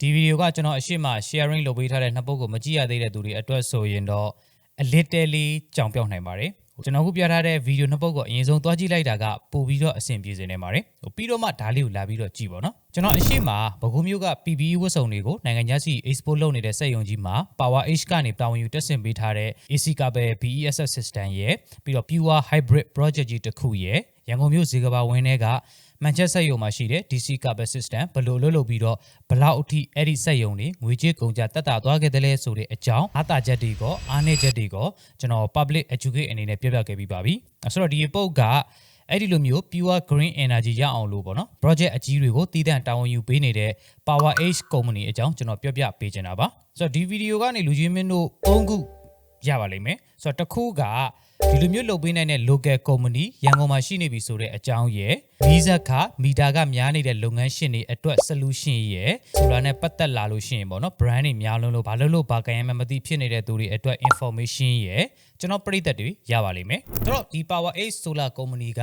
ဒီဗီဒီယိုကကျွန်တော်အရှိမ sharing လုပ်ပေးထားတဲ့နှစ်ပုဒ်ကိုမကြည့်ရသေးတဲ့သူတွေအတွက်ဆိုရင်တော့အလစ်တဲလေးကြောင်ပြောက်နိုင်ပါတယ်ကျွန်တော်ခုပြထားတဲ့ဗီဒီယိုနှစ်ပုဒ်ကိုအရင်ဆုံးသွားကြည့်လိုက်တာကပို့ပြီးတော့အဆင်ပြေစေနေပါတယ်ဟိုပြီးတော့မှဒါလေးကိုလာပြီးတော့ကြည့်ပါတော့ကျွန်တော်အရှိမဘကူးမျိုးက PPE ဝတ်စုံတွေကိုနိုင်ငံခြားစီ export လုပ်နေတဲ့စက်ရုံကြီးမှာ Power H ကနေတာဝန်ယူတက်ဆင်ပေးထားတဲ့ AC Cable BESS system ရဲ့ပြီးတော့ Pure Hybrid project ကြီးတစ်ခုရဲ့ ရန်ကုန်မြို့ဇေကဘာဝင်းထဲကမန်ချက်စက်ရုံမှာရှိတဲ့ DC cable system ဘယ်လိုလုပ်လုပ်ပြီးတော့ဘလောက်အထိအဲ့ဒီစက်ရုံတွေငွေကြေးကုန်ကြတက်တာသွားခဲ့တယ်လဲဆိုတဲ့အကြောင်းအားတာချက်တွေကအားနည်းချက်တွေကကျွန်တော် public educate အနေနဲ့ပြပြခဲ့ပြီးပါပြီအဲ့ဆိုတော့ဒီပုတ်ကအဲ့ဒီလိုမျိုး pure green energy ရအောင်လို့ပေါ့နော် project အကြီးတွေကိုတည်တံ့တာဝန်ယူပေးနေတဲ့ Power H company အကြောင်းကျွန်တော်ပြပြပေးချင်တာပါဆိုတော့ဒီဗီဒီယိုကနေလူကြီးမင်းတို့အုံခုရပါလိမ့်မယ်ဆိုတော့တစ်ခုကဒီလိုမျိုးလုပ်ပေးနိုင်တဲ့ local company ရန်ကုန်မှာရှိနေပြီဆိုတဲ့အကြောင်းရယ်မီးဇက်ခမီတာကများနေတဲ့လုပ်ငန်းရှင်တွေအတွက် solution ရယ်ဆိုလာနဲ့ပတ်သက်လာလို့ရှိရင်ပေါ့နော် brand တွေများလုံးလို့ဘာလို့လို့ဘာကံရမ်းမသိဖြစ်နေတဲ့သူတွေအတွက် information ရယ်ကျွန်တော်ပြိသက်တွေရပါလိမ့်မယ်။ဒါတော့ဒီ Power 8 Solar Company က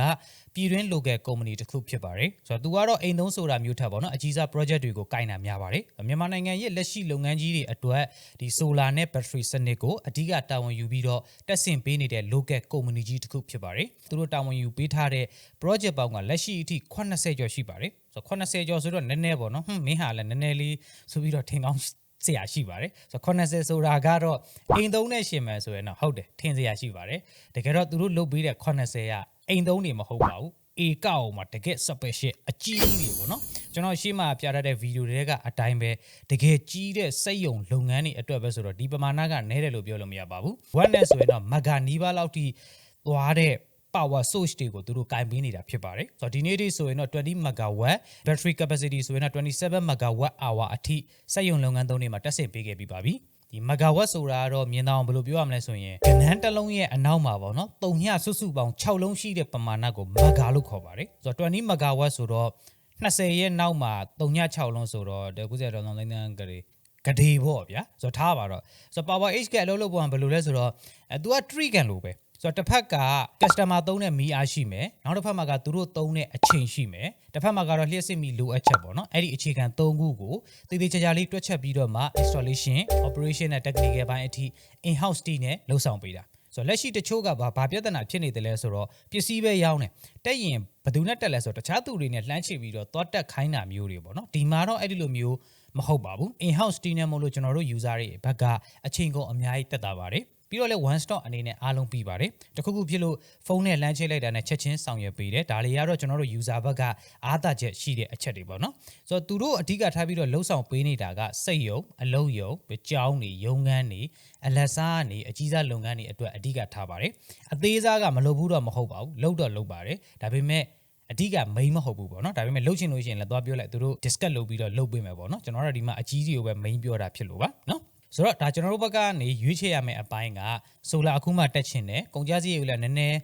ပြည်တွင်း local company တစ်ခုဖြစ်ပါတယ်။ဆိုတော့သူကတော့အိမ်သုံးဆိုတာမျိုးထပ်ပေါ့နော်အကြီးစား project တွေကိုကင်တာများပါတယ်။မြန်မာနိုင်ငံရဲ့လက်ရှိလုပ်ငန်းကြီးတွေအတွက်ဒီ solar နဲ့ battery စနစ်ကိုအဓိကတာဝန်ယူပြီးတော့တက်ဆင်ပေးနေတဲ့ local company ကြီးတစ်ခုဖြစ်ပါတယ်။သူတို့တာဝန်ယူပေးထားတဲ့ project ပေါင်းကလက်ရှိအထိ80ကျော်ရှိပါတယ်။ဆိုတော့80ကျော်ဆိုတော့နည်းနည်းပေါ့နော်။ဟွန်းမင်းဟာလည်းနည်းနည်းလေးဆိုပြီးတော့ထင်ကောင်းဆရာရှိပါတယ်ဆိုတော့80ဆိုတာကတော့အိမ်သုံးနဲ့ရှင်မယ်ဆိုရင်တော့ဟုတ်တယ်ထင်စရာရှိပါတယ်တကယ်တော့သူတို့လုပ်ပေးတဲ့80ကအိမ်သုံးနေမဟုတ်ပါဘူး အေကောက်မှာတကယ် special အကြီးကြီးတွေပေါ့နော်ကျွန်တော်ရှေ့မှာပြထားတဲ့ဗီဒီယိုတွေကအတိုင်းပဲတကယ်ကြီးတဲ့စိတ်ယုံလုပ်ငန်းတွေအတွက်ပဲဆိုတော့ဒီပမာဏကနည်းတယ်လို့ပြောလို့မရပါဘူးဝက်နဲ့ဆိုရင်တော့မဂါနီးပါးလောက်ထိသွားတဲ့ power source တွေကိုသူတို့ကင်ပေးနေတာဖြစ်ပါတယ်ဆိုတော့ဒီနေ့ဒီဆိုရင်တော့20 megawatt battery capacity ဆိုရင်တော့27 megawatt hour အထိစက်ရုံလုပ်ငန်းသုံးတွေမှာတက်ဆင်ပေးခဲ့ပြီးပါပြီ ဒီ megawatt ဆိုတာကတော့မြင်တော့ဘယ်လိုပြောရမလဲဆိုရင်ကနန်းတစ်လုံးရဲ့အနောက်မှာပေါ့နော်တုံညစုစုပေါင်း6လုံးရှိတဲ့ပမာဏကို mega လို့ခေါ်ပါတယ်ဆိုတော့20 megawatt ဆိုတော့20ရဲ့နောက်မှာတုံည6လုံးဆိုတော့90တော်တော်လေးတန်းကလေးကဒေပေါ့ဗျာဆိုတော့ထားပါတော့ဆိုတော့ power h ကအလုပ်လုပ်ပုံကဘယ်လိုလဲဆိုတော့အဲ तू က tree ကန်လို့ပဲ ဆိုတော့တစ်ဖက်က customer သုံးတဲ့မီအားရှိမယ်နောက်တစ်ဖက်မှာကသူတို့သုံးတဲ့အချိန်ရှိမယ်တစ်ဖက်မှာကတော့လျှက်စစ်မီလိုအပ်ချက်ပေါ့နော်အဲ့ဒီအခြေခံ၃ခုကိုတည်တည်ချာချာလေးတွက်ချက်ပြီးတော့မှ installation operation နဲ့ technical ဘိုင်းအထိ in house team နဲ့လှုပ်ဆောင်ပေးတာဆိုတော့လက်ရှိတချို့ကဘာဘာပြဿနာဖြစ်နေတယ်လဲဆိုတော့ပစ္စည်းပဲရောင်းတယ်တက်ရင်ဘယ်သူနဲ့တက်လဲဆိုတော့တခြားသူတွေနဲ့လှမ်းချပြီးတော့သွားတက်ခိုင်းတာမျိုးတွေပေါ့နော်ဒီမှာတော့အဲ့ဒီလိုမျိုးမဟုတ်ပါဘူး in house team နဲ့မလို့ကျွန်တော်တို့ user တွေဘက်ကအချိန်ကုန်အများကြီးတက်တာပါတယ် ပြီးတော့လဲ one stop အနေနဲ့အားလုံးပြီးပါတယ်တခုခုဖြစ်လို့ဖုန်းနဲ့လမ်းချိတ်လိုက်တာနဲ့ချက်ချင်းဆောင်ရွက်ပေးတယ်ဒါတွေကတော့ကျွန်တော်တို့ user ဘက်ကအားသာချက်ရှိတဲ့အချက်တွေပေါ့နော်ဆိုတော့သူတို့အဓိကထားပြီးတော့လှုပ်ဆောင်ပေးနေတာကစိတ်ယုံအလုံးယုံကြောင်းနေရုံငန်းနေအလက်စားနေအကြီးစားလုပ်ငန်းတွေအတွက်အဓိကထားပါတယ်အသေးစားကမလုပ်ဘူးတော့မဟုတ်ပါဘူးလုပ်တော့လုပ်ပါတယ်ဒါပေမဲ့အဓိက main မဟုတ်ဘူးပေါ့နော်ဒါပေမဲ့လှုပ်ချင်လို့ရှိရင်လည်းသွားပြောလိုက်သူတို့ discuss လုပ်ပြီးတော့လှုပ်ပေးမယ်ပေါ့နော်ကျွန်တော်တို့ဒီမှာအကြီးကြီးကိုပဲ main ပြောတာဖြစ်လို့ပါနော် ဆိုတော့ဒါကျွန်တော်တို့ဘက်ကနေရွေးချယ်ရမယ့်အပိုင်းကဆိုလာအခုမှတက်ချင်တယ်ကုန်ကြစည်ရေလည်းနည်းနည်း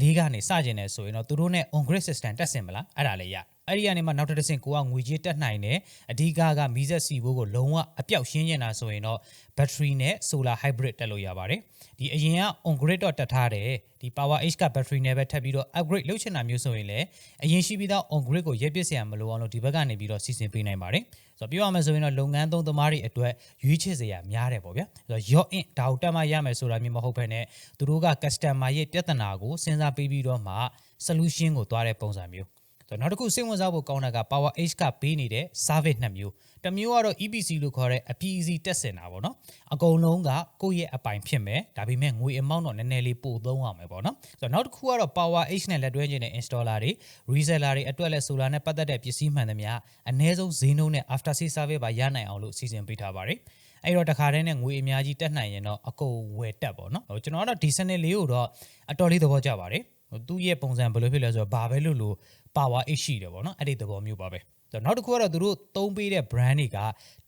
လေးကနေစကျင်တယ်ဆိုရင်တော့သူတို့နဲ့ on grid system တက်ဆင်မလားအဲ့ဒါလည်းရ အဲ့ဒီကနေမှနောက်တစ်ဆင့်ကိုကငွေကြေးတက်နိုင်တယ်အဓိကကမီးစက်စီဘိုးကိုလုံးဝအပြောက်ရှင်းနေတာဆိုရင်တော့ battery နဲ့ solar hybrid တက်လို့ရပါတယ်ဒီအရင်က on grid တော့တက်ထားတယ်ဒီ power h က battery နဲ့ပဲထပ်ပြီးတော့ upgrade လုပ်ချင်တာမျိုးဆိုရင်လည်းအရင်ရှိပြီးသား on grid ကိုရက်ပစ်စရာမလိုအောင်လို့ဒီဘက်ကနေပြီးတော့စီစဉ်ပေးနိုင်ပါတယ်ဆိုတော့ပြောရမယ်ဆိုရင်တော့လုပ်ငန်းသုံးသမားတွေအတွက်ရွေးချယ်စရာများတယ်ပေါ့ဗျာဆိုတော့ your in ဒါကိုတက်မှရမယ်ဆိုတာမျိုးမဟုတ်ဘဲနဲ့သူတို့က customer ရဲ့ပြဿနာကိုစဉ်းစားပေးပြီးတော့မှ solution ကိုသွားတဲ့ပုံစံမျိုးဆို တော့နောက်တစ်ခုစိတ်ဝင်စားဖို့ကောင်းတာက Power H ကပေးနေတဲ့ service နှစ်မျိုးတစ်မျိုးကတော့ EPC လို့ခေါ်တဲ့အပြည်အစီတက်စင်တာပေါ့နော်အကုန်လုံးကကိုယ့်ရဲ့အပိုင်ဖြစ်မယ်ဒါပေမဲ့ငွေအမောင်းတော့နည်းနည်းလေးပိုသုံးအောင်မယ်ပေါ့နော်ဆိုတော့နောက်တစ်ခုကတော့ Power H နဲ့လက်တွဲခြင်းတဲ့ installer တွေ reseller တွေအတွက်လည်း solar နဲ့ပတ်သက်တဲ့ပစ္စည်းမှန်သမျှအနည်းဆုံးဈေးနှုန်းနဲ့ after sale service ပါရနိုင်အောင်လို့စီစဉ်ပေးထားပါတယ်အဲ့တော့တခါတည်းနဲ့ငွေအများကြီးတက်နိုင်ရင်တော့အကုန်ဝယ်တက်ပေါ့နော်ဟိုကျွန်တော်ကတော့ဒီစနစ်လေးကိုတော့အတော်လေးသဘောကျပါတယ်ဟို သူ့ရဲ့ပုံစံဘယ်လိုဖြစ်လဲဆိုတော့ဘာပဲလို့လို့ power 8ရှိတယ်ပေါ့နော်အဲ့ဒီသဘောမျိုးပါပဲဆို တော့နောက်တစ်ခုကတော့သူတို့သုံးပေးတဲ့ brand တွေက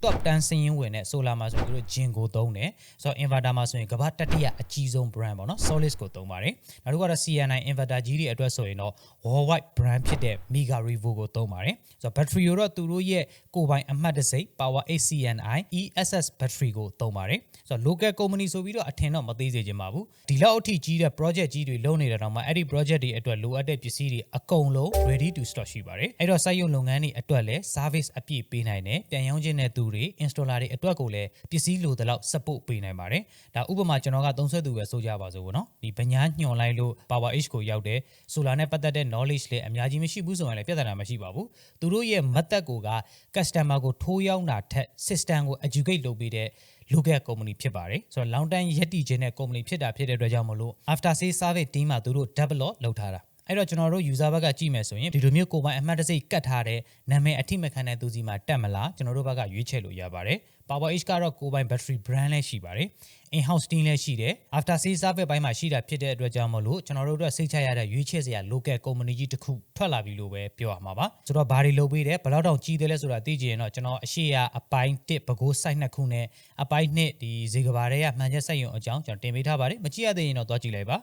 top 10စင်းရင်ဝင်တဲ့ solar မှာဆိုရင်သူတို့ Jin ကိုသုံးတယ်ဆိုတော့ inverter မှာဆိုရင်ကမ္ဘာတတိယအကြီးဆုံး brand ပေါ့နော် Solis ကိုသုံးပါတယ်နောက်တစ်ခုကတော့ CNI inverter ကြီးတွေအတွက်ဆိုရင်တော့ worldwide brand ဖြစ်တဲ့ Mega Revo ကိုသုံးပါတယ်ဆိုတော့ battery ကိုတော့သူတို့ရဲ့ကိုယ်ပိုင်အမှတ်တစိမ့် Power 8 CNI ESS battery ကိုသုံးပါတယ်ဆိုတော့ local company ဆိုပြီးတော့အထင်တော့မသေးစေချင်ပါဘူးဒီလောက်အထိကြီးတဲ့ project ကြီးတွေလုပ်နေတဲ့တော့မှအဲ့ဒီ project တွေအတွက်လိုအပ်တဲ့ပစ္စည်းတွေအကုန်လုံး ready to stock ရှိပါတယ်အဲ့တော့စိုက်ရုံလုပ်ငန်းတွေအတွက်လည်း service အပြည့်ပေးနိုင်တယ်ပြန်ရောင်းခြင်းတဲ့သူတွေ installer တွေအတွက်ကိုလည်းပစ္စည်းလိုသလောက် support ပေးနိုင်ပါတယ်ဒါဥပမာကျွန်တော်ကသုံးဆွဲသူပဲဆိုကြပါစို့ပေါ့နော်ဒီဗညာညှော်လိုက်လို့ power h ကိုရောက်တယ် solar နဲ့ပတ်သက်တဲ့ knowledge လည်းအများကြီးမရှိဘူးဆိုရင်လည်းပြဿနာမရှိပါဘူးသူတို့ရဲ့ method ကိုက customer ကိုထိုးရောက်တာထက် system ကို educate လုပ်ပေးတဲ့ local company ဖြစ်ပါတယ်ဆိုတော့ long time ရက်တည်ခြင်းတဲ့ company ဖြစ်တာဖြစ်တဲ့အတွက်ကြောင့်မလို့ after sales service team မှာသူတို့ develop လုပ်ထားတာ အဲ့တော့ကျွန်တော်တို့ user ဘက်ကကြည့်မယ်ဆိုရင်ဒီလိုမျိုးကိုယ်ပိုင်အမှတ်တစိတ်ကတ်ထားတဲ့နာမည်အထိမခံတဲ့သူစီမှာတက်မလားကျွန်တော်တို့ဘက်ကရွေးချယ်လို့ရပါတယ် Power H ကတော့ကိုယ်ပိုင် battery brand လည်းရှိပါတယ် in house team လည်းရှိတယ် after sales service ဘိုင်းမှာရှိတာဖြစ်တဲ့အတွက်ကြောင့်မလို့ကျွန်တော်တို့အတွက်စိတ်ချရတဲ့ရွေးချယ်စရာ local company ကြီးတစ်ခုထွက်လာပြီလို့ပဲပြောရမှာပါဆိုတော့ဘာတွေလုပ်ပေးတယ်ဘယ်လောက်တောင်ကြီးတယ်လဲဆိုတာသိကြရင်တော့ကျွန်တော်အရှိရအပိုင်း1ဘကိုး site နှစ်ခုနဲ့အပိုင်း2ဒီဇေကဘာတွေကမှန်ချက်စက်ရုံအကြောင်းကျွန်တော်တင်ပေးထားပါတယ်မကြည့်ရသေးရင်တော့သွားကြည့်လိုက်ပါ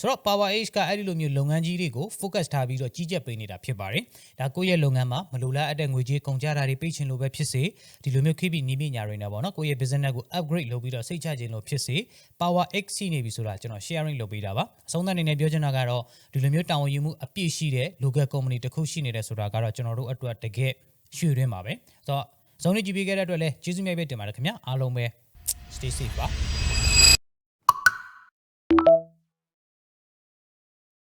ဆိုတော့ Power H ကအဲ့ဒီလိုမျိုးလုပ်ငန်းကြီးတွေကို focus ထားပြီးတော့ကြီးကြပ်ပေးနေတာဖြစ်ပါတယ်။ဒါကိုယ့်ရဲ့လုပ်ငန်းမှာမလိုလားအပ်တဲ့ငွေကြေးကုန်ကျတာတွေပိတ်ချင်လို့ပဲဖြစ်စေဒီလိုမျိုး KB နီးပညာတွေနဲ့ပေါ့နော်ကိုယ့်ရဲ့ business ကို upgrade လုပ်ပြီးတော့စိတ်ချခြင်းလို့ဖြစ်စေ Power X ရှိနေပြီဆိုတာကျွန်တော် sharing လုပ်ပေးတာပါ။အဆုံးသတ်အနေနဲ့ပြောချင်တာကတော့ဒီလိုမျိုးတာဝန်ယူမှုအပြည့်ရှိတဲ့ local company တစ်ခုရှိနေတယ်ဆိုတာကတော့ကျွန်တော်တို့အတွက်တကယ်ရွှေရင်းပါပဲ။ဆိုတော့ဇုံနေကြည့်ပေးခဲ့တဲ့အတွက်လည်းကျေးဇူးများပဲတင်ပါတယ်ခင်ဗျာအားလုံးပဲ stay safe ပါ